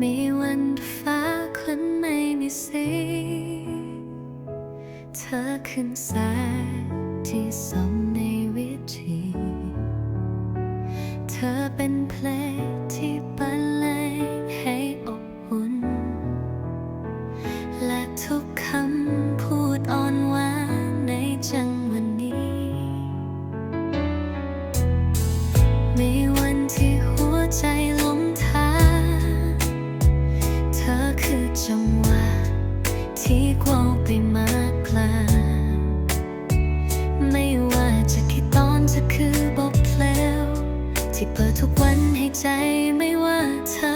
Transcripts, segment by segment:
ไม่วันฟ้าขึ้นไม่มีสีเธอขึ้นสงที่สมในวิถีเธอเป็นเพลงที่บรร ที่กว้างไปมากกลาไม่ว่าจะกี่ตอนจะคือบอทเพลวที่เปิดทุกวันให้ใจไม่ว่าเธอ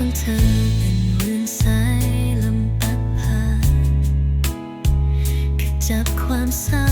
ของเธอเป็นเหมือนสายลมพัดผ่านขจับความเศร้า